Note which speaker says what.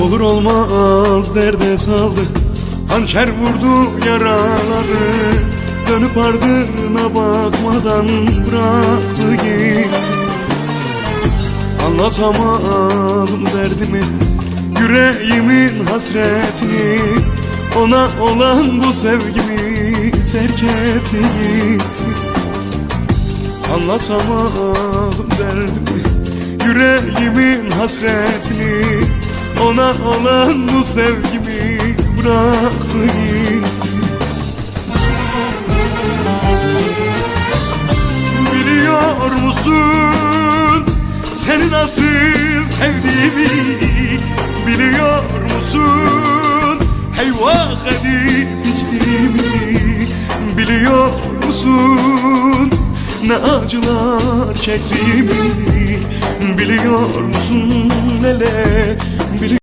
Speaker 1: Olur olmaz derde saldı. Hançer vurdu yaraladı Dönüp ardına bakmadan bıraktı gitti. Anlatamadım derdimi Yüreğimin hasretini. Ona olan bu sevgimi terk etti gitti. Anlatamadım derdimi Yüreğimin hasretini Ona olan bu sevgimi bıraktı gitti. Biliyor musun seni nasıl sevdiğimi? Biliyor musun heyvah edip içtiğimi? Biliyor musun ne acılar çektiğimi? Biliyor musun neler